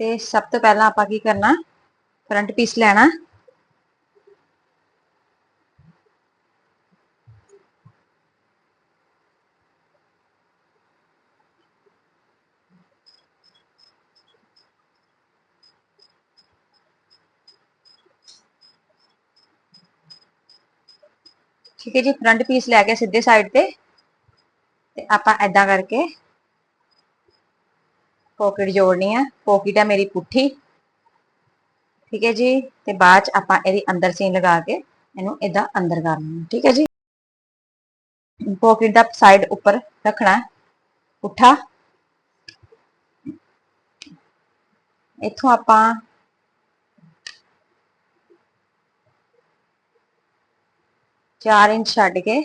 ਤੇ ਸਭ ਤੋਂ ਪਹਿਲਾਂ ਆਪਾਂ ਕੀ ਕਰਨਾ? ਫਰੰਟ ਪੀਸ ਲੈਣਾ। ਠੀਕ ਹੈ ਜੀ ਫਰੰਟ ਪੀਸ ਲੈ ਕੇ ਸਿੱਧੇ ਸਾਈਡ ਤੇ ਤੇ ਆਪਾਂ ਐਦਾਂ ਕਰਕੇ ਪੋਕਟ ਜੋੜਨੀ ਆ, ਪੋਕਟ ਆ ਮੇਰੀ ਪੁੱਠੀ। ਠੀਕ ਹੈ ਜੀ, ਤੇ ਬਾਅਦ ਚ ਆਪਾਂ ਇਹਦੀ ਅੰਦਰ ਸੀਨ ਲਗਾ ਕੇ ਇਹਨੂੰ ਇਦਾਂ ਅੰਦਰ ਕਰ ਲੈਣਾ, ਠੀਕ ਹੈ ਜੀ। ਪੋਕਟ ਦਾ ਸਾਈਡ ਉੱਪਰ ਰੱਖਣਾ, ਪੁੱਠਾ। ਇੱਥੋਂ ਆਪਾਂ ਚਾਰ ਇੰਚ ਛੱਡ ਕੇ,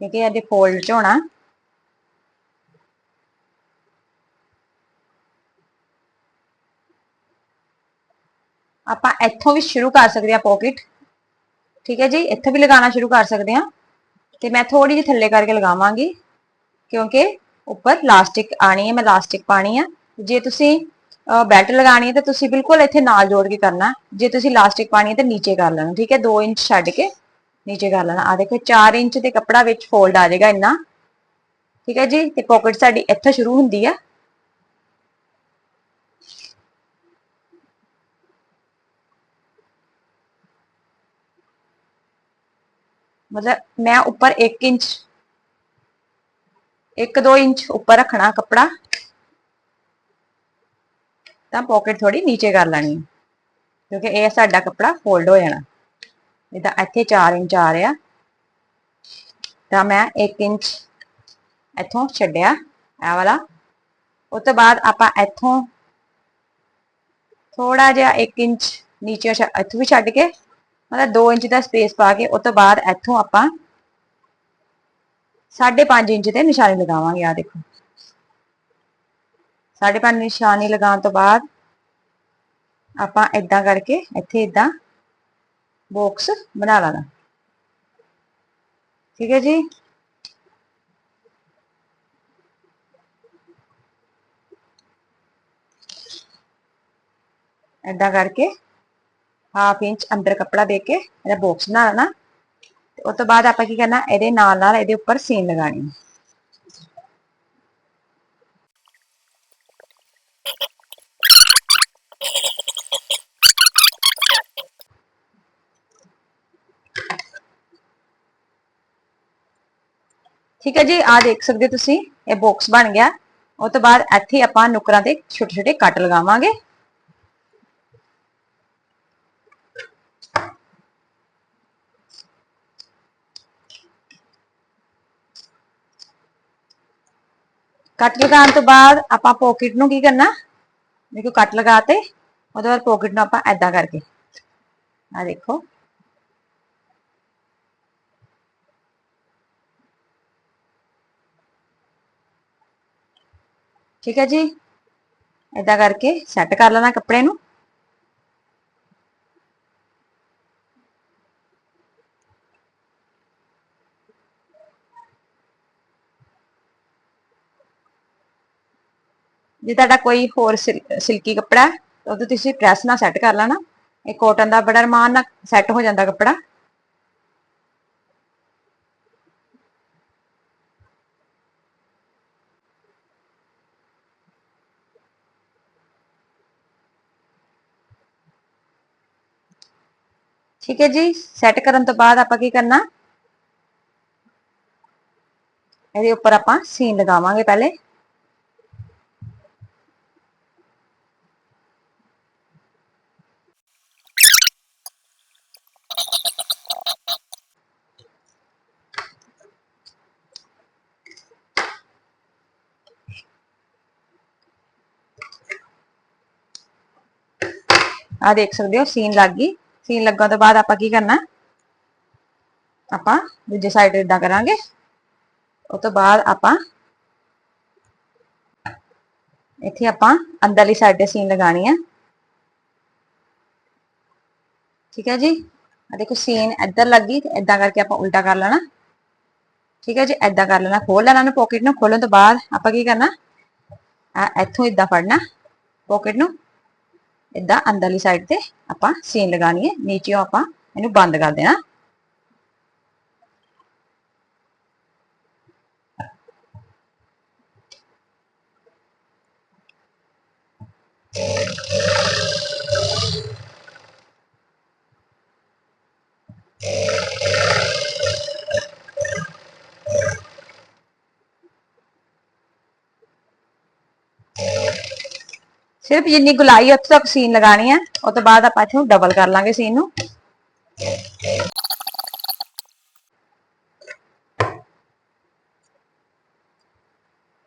ਠੀਕ ਹੈ, ਇਹਦੇ ਫੋਲਡ ਚ ਹੋਣਾ। ਆਪਾਂ ਇੱਥੋਂ ਵੀ ਸ਼ੁਰੂ ਕਰ ਸਕਦੇ ਆ ਪਾਕਟ ਠੀਕ ਹੈ ਜੀ, ਇੱਥੇ ਵੀ ਲਗਾਉਣਾ ਸ਼ੁਰੂ ਕਰ ਸਕਦੇ ਆ ਤੇ ਮੈਂ ਥੋੜੀ ਜਿਹੀ ਥੱਲੇ ਕਰਕੇ ਲਗਾਵਾਂਗੀ, ਕਿਉਂਕਿ ਉੱਪਰ ਲਾਸਟਿਕ ਆਣੀ ਹੈ, ਮੈਂ ਲਾਸਟਿਕ ਪਾਣੀ ਆ। ਜੇ ਤੁਸੀਂ ਬੈਲਟ ਲਗਾਣੀ ਹੈ ਤਾਂ ਤੁਸੀਂ ਬਿਲਕੁਲ ਇੱਥੇ ਨਾਲ ਜੋੜ ਕੇ ਕਰਨਾ। ਜੇ ਤੁਸੀਂ ਲਾਸਟਿਕ ਪਾਣੀ ਹੈ ਤਾਂ ਨੀਚੇ ਕਰ ਲੈਣਾ, ਠੀਕ ਹੈ? 2 ਇੰਚ ਛੱਡ ਕੇ ਨੀਚੇ ਕਰ ਲੈਣਾ। ਆ ਦੇਖੋ 4 ਇੰਚ ਦੇ ਕੱਪੜਾ ਵਿੱਚ ਫੋਲਡ ਆ ਜਾਏਗਾ ਇੰਨਾ। ਠੀਕ ਹੈ ਜੀ? ਤੇ ਪਾਕਟ ਸਾਡੀ ਇੱਥੇ ਸ਼ੁਰੂ ਹੁੰਦੀ ਆ। ਮਤਲਬ ਮੈਂ ਉੱਪਰ 1 ਇੰਚ 1-2 ਇੰਚ ਉੱਪਰ ਰੱਖਣਾ ਕੱਪੜਾ ਤਾਂ ਪਾਕਟ ਥੋੜੀ ਨੀਚੇ ਕਰ ਲੈਣੀ ਹੈ ਕਿਉਂਕਿ ਇਹ ਸਾਡਾ ਕੱਪੜਾ ਫੋਲਡ ਹੋ ਜਾਣਾ ਇਹਦਾ ਇੱਥੇ 4 ਇੰਚ ਆ ਰਿਹਾ ਤਾਂ ਮੈਂ 1 ਇੰਚ ਇੱਥੋਂ ਛੱਡਿਆ ਇਹ ਵਾਲਾ ਉਸ ਤੋਂ ਬਾਅਦ ਆਪਾਂ ਇੱਥੋਂ ਥੋੜਾ ਜਿਹਾ 1 ਇੰਚ ਨੀਚੇ ਇੱਥੋਂ ਵੀ ਛੱਡ ਕੇ ਮਤਲਬ 2 ਇੰਚ ਦਾ ਸਪੇਸ ਪਾ ਕੇ ਉਸ ਤੋਂ ਬਾਅਦ ਇੱਥੋਂ ਆਪਾਂ 5.5 ਇੰਚ ਤੇ ਨਿਸ਼ਾਨੀ ਲਗਾਵਾਂਗੇ ਆ ਦੇਖੋ। 5.5 ਨਿਸ਼ਾਨੀ ਲਗਾਉਣ ਤੋਂ ਬਾਅਦ ਆਪਾਂ ਇਦਾਂ ਕਰਕੇ ਇੱਥੇ ਇਦਾਂ ਬਾਕਸ ਬਣਾ ਲੈਣਾ ਠੀਕ ਹੈ ਜੀ? ਇਦਾਂ ਕਰਕੇ ਹਾਫ ਇੰਚ ਅੰਦਰ ਕੱਪੜਾ ਦੇ ਕੇ ਇਹਦਾ ਬਾਕਸ ਬਣਾ ਲੈਣਾ। ਤੇ ਉਸ ਤੋਂ ਬਾਅਦ ਆਪਾਂ ਕੀ ਕਰਨਾ, ਇਹਦੇ ਨਾਲ ਨਾਲ ਇਹਦੇ ਉੱਪਰ ਸੀਨ ਲਗਾਣੀ ਠੀਕ ਹੈ ਜੀ ਆ ਦੇਖ ਸਕਦੇ ਤੁਸੀਂ, ਇਹ ਬਾਕਸ ਬਣ ਗਿਆ। ਉਸ ਤੋਂ ਬਾਅਦ ਇੱਥੇ ਆਪਾਂ ਨੁਕਰਾਂ ਤੇ ਛੋਟੇ ਛੋਟੇ ਕੱਟ ਲਗਾਵਾਂਗੇ। ਕੱਟ ਲਗਾਉਣ ਤੋਂ ਬਾਅਦ ਆਪਾਂ ਪਾਕਟ ਨੂੰ ਕੀ ਕਰਨਾ? ਦੇਖੋ ਕੱਟ ਲਗਾਤੇ ਉਹਦੇ ਬਾਅਦ ਪਾਕਟ ਨੂੰ ਆਪਾਂ ਐਦਾਂ ਕਰਕੇ। ਆ ਦੇਖੋ। ਠੀਕ ਹੈ ਜੀ? ਐਦਾਂ ਕਰਕੇ ਸੈੱਟ ਕਰ ਲੈਣਾ ਕੱਪੜੇ ਨੂੰ। ਜੇ ਤੁਹਾਡਾ ਕੋਈ ਹੋਰ ਸਿਲਕੀ ਕੱਪੜਾ ਹੈ ਉਹਦੇ ਤੁਸੀਂ ਪ੍ਰੈਸ ਨਾਲ ਸੈੱਟ ਕਰ ਲੈਣਾ। ਇਹ ਕੋਟਨ ਦਾ ਬੜਾ ਰਮਾਨ ਨਾਲ ਸੈੱਟ ਹੋ ਜਾਂਦਾ ਕੱਪੜਾ। ਠੀਕ ਹੈ ਜੀ ਸੈੱਟ ਕਰਨ ਤੋਂ ਬਾਅਦ ਆਪਾਂ ਕੀ ਕਰਨਾ? ਇਹਦੇ ਉੱਪਰ ਆਪਾਂ ਸੀਨ ਲਗਾਵਾਂਗੇ ਪਹਿਲੇ। ਆ ਦੇਖ ਸਕਦੇ ਹੋ, ਸੀਨ ਲੱਗ ਗਈ। ਸੀਨ ਲੱਗਣ ਤੋਂ ਬਾਅਦ ਆਪਾਂ ਕੀ ਕਰਨਾ? ਆਪਾਂ ਦੂਜੇ ਸਾਈਡ ਇਦਾਂ ਕਰਾਂਗੇ। ਉਸ ਤੋਂ ਬਾਅਦ ਆਪਾਂ ਇੱਥੇ ਆਪਾਂ ਅੰਦਰਲੀ ਸਾਈਡ ਤੇ ਸੀਨ ਲਗਾਣੀ ਆ। ਠੀਕ ਹੈ ਜੀ? ਆ ਦੇਖੋ, ਸੀਨ ਇੱਧਰ ਲੱਗੀ ਤੇ ਇਦਾਂ ਕਰਕੇ ਆਪਾਂ ਉਲਟਾ ਕਰ ਲੈਣਾ। ਠੀਕ ਹੈ ਜੀ? ਇਦਾਂ ਕਰ ਲੈਣਾ ਖੋਲ ਲੈਣਾ ਨੂੰ ਪਾਕਟ ਨੂੰ। ਖੋਲਣ ਤੋਂ ਬਾਅਦ ਆਪਾਂ ਕੀ ਕਰਨਾ? ਆ ਇੱਥੋਂ ਇਦਾਂ ਫੜਨਾ ਪਾਕਟ ਨੂੰ। ਇਦਾਂ ਅੰਦਰਲੀ ਸਾਈਡ ਤੇ ਆਪਾਂ ਸੀਨ ਲਗਾਣੀ ਹੈ ਨੀਚੇੋਂ ਆਪਾਂ ਇਹਨੂੰ ਬੰਦ ਕਰ ਦੇਣਾ। ਸਿਰਫ ਜਿੰਨੀ ਗੁਲਾਈ ਉੱਥੇ ਤੱਕ ਸੀਨ ਲਗਾਣੀ ਹੈ ਉਸ ਤੋਂ ਬਾਅਦ ਆਪਾਂ ਇੱਥੋਂ ਡਬਲ ਕਰ ਲਾਂਗੇ ਸੀਨ ਨੂੰ।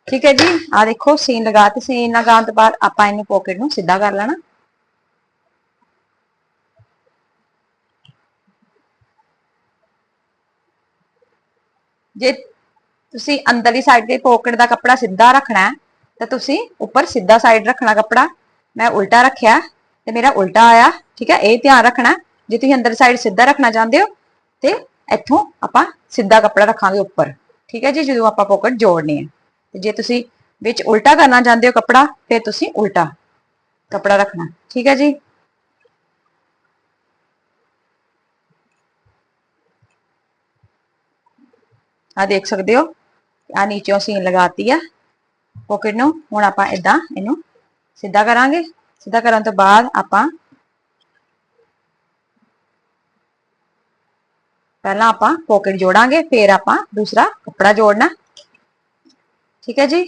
ਠੀਕ ਹੈ ਜੀ ਆ ਦੇਖੋ, ਸੀਨ ਲਗਾ ਤੇ ਸੀਨ ਲਗਾਉਣ ਤੋਂ ਬਾਅਦ ਆਪਾਂ ਇਹਨੂੰ ਪਾਕਟ ਨੂੰ ਸਿੱਧਾ ਕਰ ਲੈਣਾ। ਜੇ ਤੁਸੀਂ ਅੰਦਰਲੀ ਸਾਈਡ ਤੇ ਪਾਕਟ ਦਾ ਕੱਪੜਾ ਸਿੱਧਾ ਰੱਖਣਾ ਹੈ ਤਾਂ ਤੁਸੀਂ ਉੱਪਰ ਸਿੱਧਾ ਸਾਈਡ ਰੱਖਣਾ ਕੱਪੜਾ। ਮੈਂ ਉਲਟਾ ਰੱਖਿਆ ਤੇ ਮੇਰਾ ਉਲਟਾ ਆਇਆ, ਠੀਕ ਹੈ? ਇਹ ਧਿਆਨ ਰੱਖਣਾ, ਜੇ ਤੁਸੀਂ ਅੰਦਰ ਸਾਈਡ ਸਿੱਧਾ ਰੱਖਣਾ ਚਾਹੁੰਦੇ ਹੋ, ਤੇ ਇੱਥੋਂ ਆਪਾਂ ਸਿੱਧਾ ਕੱਪੜਾ ਰੱਖਾਂਗੇ ਉੱਪਰ, ਠੀਕ ਹੈ ਜੀ? ਜਦੋਂ ਆਪਾਂ ਪਾਕਟ ਜੋੜਨੀ ਹੈ। ਤੇ ਜੇ ਤੁਸੀਂ ਵਿੱਚ ਉਲਟਾ ਕਰਨਾ ਚਾਹੁੰਦੇ ਹੋ ਕੱਪੜਾ, ਫਿਰ ਤੁਸੀਂ ਉਲਟਾ ਕੱਪੜਾ ਰੱਖਣਾ, ਠੀਕ ਹੈ ਜੀ? ਆ ਦੇਖ ਸਕਦੇ ਹੋ ਆ ਨੀਚੋਂ ਸੀਨ ਲਗਾਤੀ ਆ। ਪਾਕਟ ਨੂੰ ਹੁਣ ਆਪਾਂ ਇਦਾਂ ਇਹਨੂੰ ਸਿੱਧਾ ਕਰਾਂਗੇ। ਸਿੱਧਾ ਕਰਨ ਤੋਂ ਬਾਅਦ ਆਪਾਂ ਪਹਿਲਾਂ ਆਪਾਂ ਪਾਕਟ ਜੋੜਾਂਗੇ, ਫਿਰ ਆਪਾਂ ਦੂਸਰਾ ਕੱਪੜਾ ਜੋੜਨਾ। ਠੀਕ ਹੈ ਜੀ?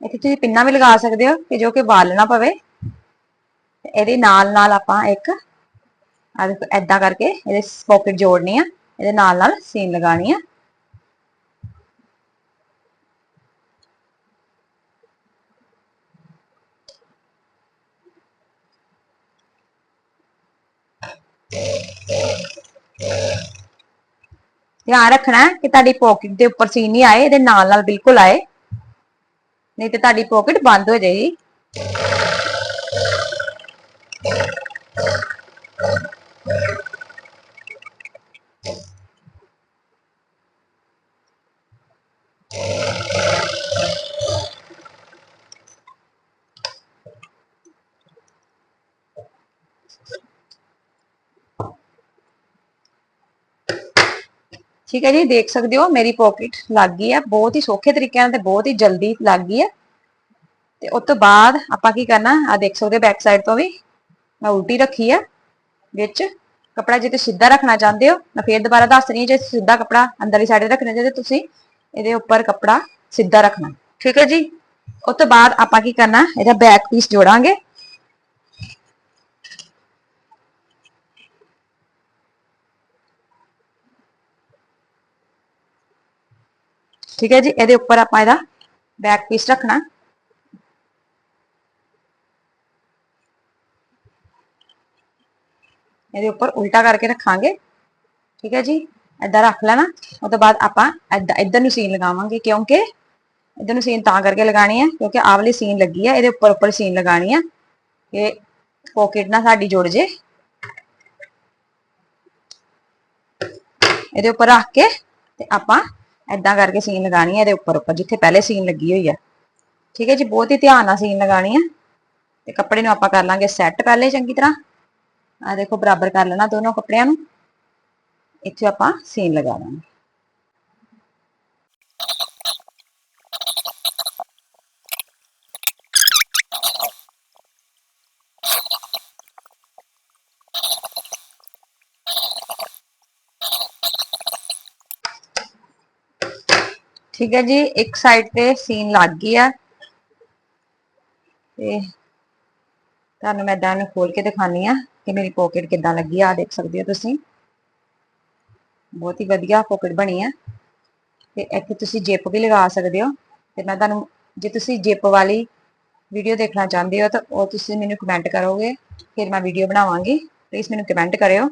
ਇੱਥੇ ਤੁਸੀਂ ਪਿੰਨਾ ਵੀ ਲਗਾ ਸਕਦੇ ਹੋ ਕਿ ਜੋ ਕਿ ਵਾਲ ਨਾ ਪਵੇ। ਇਹਦੇ ਨਾਲ ਨਾਲ ਆਪਾਂ ਇੱਕ ਆ ਦੇਖੋ ਐਦਾਂ ਕਰਕੇ ਇਹਦੇ ਪਾਕਟ ਜੋੜਨੀ ਆ। ਇਹਦੇ ਨਾਲ ਨਾਲ ਸੀਨ ਲਗਾਣੀ ਆ। ਧਿਆਨ ਰੱਖਣਾ ਕਿ ਤੁਹਾਡੀ ਪਾਕਟ ਦੇ ਉੱਪਰ ਸੀਨ ਨਹੀਂ ਆਏ, ਇਹਦੇ ਨਾਲ ਨਾਲ ਬਿਲਕੁਲ ਆਏ। ਨਹੀਂ ਤੇ ਤੁਹਾਡੀ ਪਾਕਟ ਬੰਦ ਹੋ ਜਾਏਗੀ। ਠੀਕ ਹੈ ਜੀ, ਦੇਖ ਸਕਦੇ ਹੋ, ਮੇਰੀ ਪਾਕਟ ਲੱਗ ਗਈ ਹੈ, ਬਹੁਤ ਹੀ ਸੌਖੇ ਤਰੀਕੇ ਨਾਲ ਤੇ ਬਹੁਤ ਹੀ ਜਲਦੀ ਲੱਗ ਗਈ ਹੈ। ਤੇ ਉਸ ਤੋਂ ਬਾਅਦ ਆਪਾਂ ਕੀ ਕਰਨਾ ਆ ਦੇਖ ਸਕਦੇ ਬੈਕ ਸਾਈਡ ਤੋਂ ਵੀ, ਮੈਂ ਉਲਟੀ ਰੱਖੀ ਹੈ, ਵਿੱਚ ਕਪੜਾ ਜੇ ਤੁਸੀਂ ਸਿੱਧਾ ਰੱਖਣਾ ਚਾਹੁੰਦੇ ਹੋ, ਮੈਂ ਫੇਰ ਦੁਬਾਰਾ ਦੱਸ ਰਹੀ ਹਾਂ, ਜੇ ਸਿੱਧਾ ਕਪੜਾ ਅੰਦਰਲੀ ਸਾਈਡ ਰੱਖਣਾ ਚਾਹੁੰਦੇ ਤੁਸੀਂ ਇਹਦੇ ਉੱਪਰ ਕਪੜਾ ਸਿੱਧਾ ਰੱਖਣਾ। ਠੀਕ ਹੈ ਜੀ, ਉਸ ਤੋਂ ਬਾਅਦ ਆਪਾਂ ਕੀ ਕਰਨਾ, ਇਹਦਾ ਬੈਕ ਪੀਸ ਜੋੜਾਂਗੇ। ਠੀਕ ਹੈ ਜੀ ਇਹਦੇ ਉੱਪਰ ਆਪਾਂ ਇਹਦਾ ਬੈਕ ਪੀਸ ਰੱਖਣਾ ਇਹਦੇ ਉੱਪਰ ਉਲਟਾ ਕਰਕੇ ਰੱਖਾਂਗੇ ਠੀਕ ਹੈ ਜੀ ਏਦਾਂ ਰੱਖ ਲੈਣਾ ਉਸ ਤੋਂ ਬਾਅਦ ਆਪਾਂ ਏਦਾਂ ਇੱਧਰ ਨੂੰ ਸੀਨ ਲਗਾਵਾਂਗੇ ਕਿਉਂਕਿ ਇੱਧਰ ਨੂੰ ਸੀਨ ਤਾਂ ਕਰਕੇ ਲਗਾਣੀ ਹੈ ਕਿਉਂਕਿ ਆਹ ਵਾਲੀ ਸੀਨ ਲੱਗੀ ਹੈ ਇਹਦੇ ਉੱਪਰ ਉੱਪਰ ਸੀਨ ਲਗਾਣੀ ਹੈ ਕਿ ਪਾਕਟ ਨਾ ਸਾਡੀ ਜੁੜ ਜੇ ਇਹਦੇ ਉੱਪਰ ਰੱਖ ਕੇ ਤੇ ਆਪਾਂ ਏਦਾਂ ਕਰਕੇ ਸੀਨ ਲਗਾਣੀ ਹੈ ਇਹਦੇ ਉੱਪਰ ਉੱਪਰ, ਜਿੱਥੇ ਪਹਿਲੇ ਸੀਨ ਲੱਗੀ ਹੋਈ ਹੈ ਠੀਕ ਹੈ ਜੀ, ਬਹੁਤ ਹੀ ਧਿਆਨ ਨਾਲ ਸੀਨ ਲਗਾਣੀ ਹੈ ਤੇ ਕੱਪੜੇ ਨੂੰ ਆਪਾਂ ਕਰ ਲਾਂਗੇ ਸੈੱਟ ਪਹਿਲੇ ਚੰਗੀ ਤਰ੍ਹਾਂ। ਆ ਦੇਖੋ, ਬਰਾਬਰ ਕਰ ਲੈਣਾ ਦੋਨੋਂ ਕੱਪੜਿਆਂ ਨੂੰ। ਇੱਥੇ ਆਪਾਂ ਸੀਨ ਲਗਾ ਦਾਂਗੇ। ਠੀਕ ਹੈ ਜੀ, ਇੱਕ ਸਾਈਡ ਤੇ ਸੀਨ ਲੱਗ ਗਈ ਆ। ਤੇ ਤੁਹਾਨੂੰ ਮੈਂ ਇਦਾਂ ਨੂੰ ਖੋਲ ਕੇ ਦਿਖਾਨੀ ਆ ਕਿ ਮੇਰੀ ਪਾਕਟ ਕਿੱਦਾਂ ਲੱਗੀ ਆ ਦੇਖ ਸਕਦੇ ਹੋ ਤੁਸੀਂ। ਬਹੁਤ ਹੀ ਵਧੀਆ ਪਾਕਟ ਬਣੀ ਆ। ਤੇ ਇੱਥੇ ਤੁਸੀਂ ਜਿਪ ਵੀ ਲਗਾ ਸਕਦੇ ਹੋ। ਤੇ ਮੈਂ ਤੁਹਾਨੂੰ, ਜੇ ਤੁਸੀਂ ਜਿਪ ਵਾਲੀ ਵੀਡੀਓ ਦੇਖਣਾ ਚਾਹੁੰਦੇ ਹੋ ਤਾਂ ਉਹ ਤੁਸੀਂ ਮੈਨੂੰ ਕਮੈਂਟ ਕਰੋਗੇ, ਫਿਰ ਮੈਂ ਵੀਡੀਓ ਬਣਾਵਾਂਗੀ। ਪਲੀਜ਼ ਮੈਨੂੰ ਕਮੈਂਟ ਕਰਿਓ।